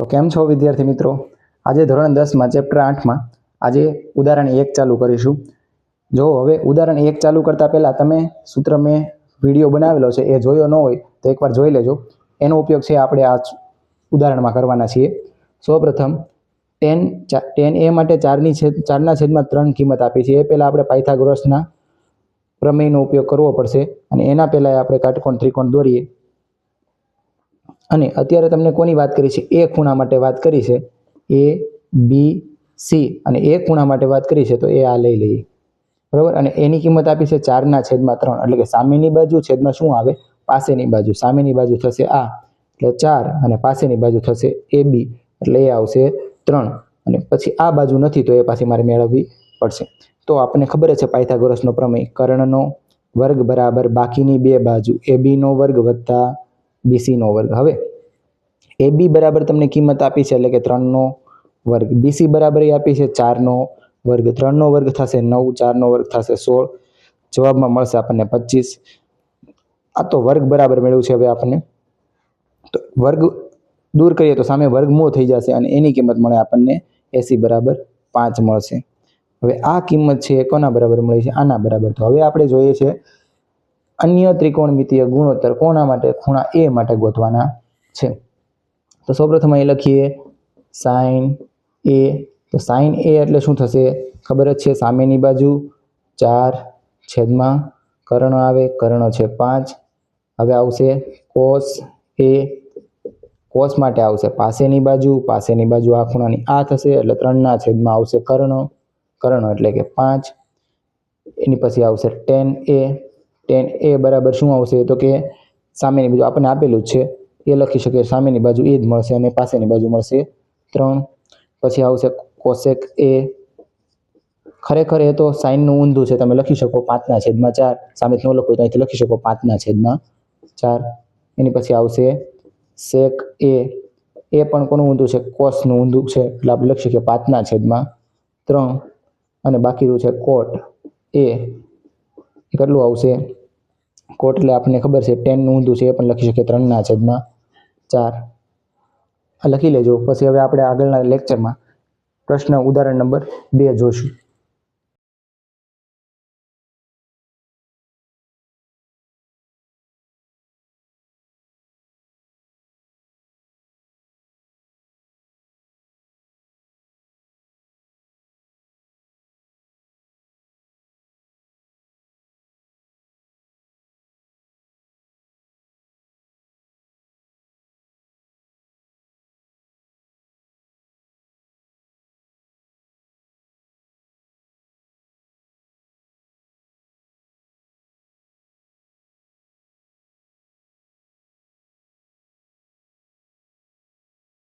તો કેમ છો વિદ્યાર્થી મિત્રો? આજે ધોરણ દસમાં ચેપ્ટર આઠમાં આજે ઉદાહરણ એક ચાલુ કરીશું. જો હવે ઉદાહરણ એક ચાલુ કરતાં પહેલાં તમે સૂત્ર મેં વીડિયો બનાવેલો છે, એ જોયો ન હોય તો એકવાર જોઈ લેજો. એનો ઉપયોગ છે આપણે આ ઉદાહરણમાં કરવાના છીએ. સૌપ્રથમ ટેન ટેન એ માટે ચારની છેદ, ચારના છેદમાં ત્રણ કિંમત આપી છે. એ પહેલાં આપણે પાયથાગોરસના પ્રમેયનો ઉપયોગ કરવો પડશે અને એના પહેલાં આપણે કાટકોણ, ત્રિકોણ દોરીએ. અને અત્યારે તમને કોની વાત કરી છે? એ ખૂણા માટે વાત કરી છે. એ, બી, સી અને એ ખૂણા માટે વાત કરી છે, તો એ આ લઈ લઈએ. બરાબર? અને એની કિંમત આપી છે ચારના છેદમાં ત્રણ. એટલે કે સામેની બાજુ છેદમાં શું આવે? પાસેની બાજુ. સામેની બાજુ થશે આ. એટલે ચાર અને પાસેની બાજુ થશે એ બી. એટલે એ આવશે ત્રણ. અને પછી આ બાજુ નથી, તો એ પાછી મારે મેળવવી પડશે. તો આપણને ખબર છે પાયથાગોરસનો પ્રમેય કર્ણનો વર્ગ બરાબર બાકીની બે બાજુ. એ બીનો વર્ગ વત્તા બીસીનો વર્ગ. હવે એ બી બરાબર તમને કિંમત આપી છે, એટલે કે ત્રણનો વર્ગ. બીસી બરાબર એ આપી છે ચારનો વર્ગ. ત્રણનો વર્ગ થશે નવ ચારનો વર્ગ થશે સોળ. જવાબમાં મળશે આપણને પચીસ. આ તો વર્ગ બરાબર મેળવ્યું છે હવે આપણને. તો વર્ગ દૂર કરીએ તો સામે વર્ગમૂળ થઈ જશે અને એની કિંમત મળે આપણને એસી બરાબર પાંચ મળશે. હવે આ કિંમત છે કોના બરાબર મળી છે? આના બરાબર. તો હવે આપણે જોઈએ છે અન્ય ત્રિકોણમિતીય ગુણોત્તર કોના માટે? ખૂણા એ માટે ગોતવાના છે. તો સૌપ્રથમ અહીં લખીએ સાઈન એ તો સાઈન એ એટલે શું થશે? ખબર જ છે, સામેની બાજુ ચાર છેદમાં કર્ણ આવે, કર્ણ છે પાંચ. હવે આવશે કોસ એ કોસ માટે આવશે પાસેની બાજુ પાસેની બાજુ આ ખૂણાની આ થશે એટલે ત્રણના છેદમાં આવશે કર્ણ. કર્ણ એટલે કે પાંચ. એની પછી આવશે ટેન એ ટેન એ બરાબર શું આવશે તો કે સામેની બાજુ આપણને આપેલું જ છે. એ લખી શકીએ સામેની બાજુ એ જ મળશે અને પાસેની બાજુ મળશે ત્રણ. પછી આવશે કોસેક એ ખરેખર એ તો સાઇનનું ઊંધું છે. તમે લખી શકો પાંચના છેદમાં ચાર. સામે ન લખો તો અહીંથી લખી શકો પાંચના છેદમાં ચાર. એની પછી આવશે સેક એ એ પણ કોનું ઊંધું છે? કોસનું ઊંધું છે. એટલે આપણે લખી શકીએ પાંચના છેદમાં ત્રણ. અને બાકી રહ્યું છે કોટ એ કેટલું આવશે? કોટ એટલે આપણને ખબર છે, ટેનનું ઊંધું છે એ પણ લખી શકીએ ત્રણના છેદમાં ચાર. લખી લેજો. પછી હવે આપણે આગળના લેક્ચરમાં પ્રશ્ન ઉદાહરણ નંબર બે જોશું.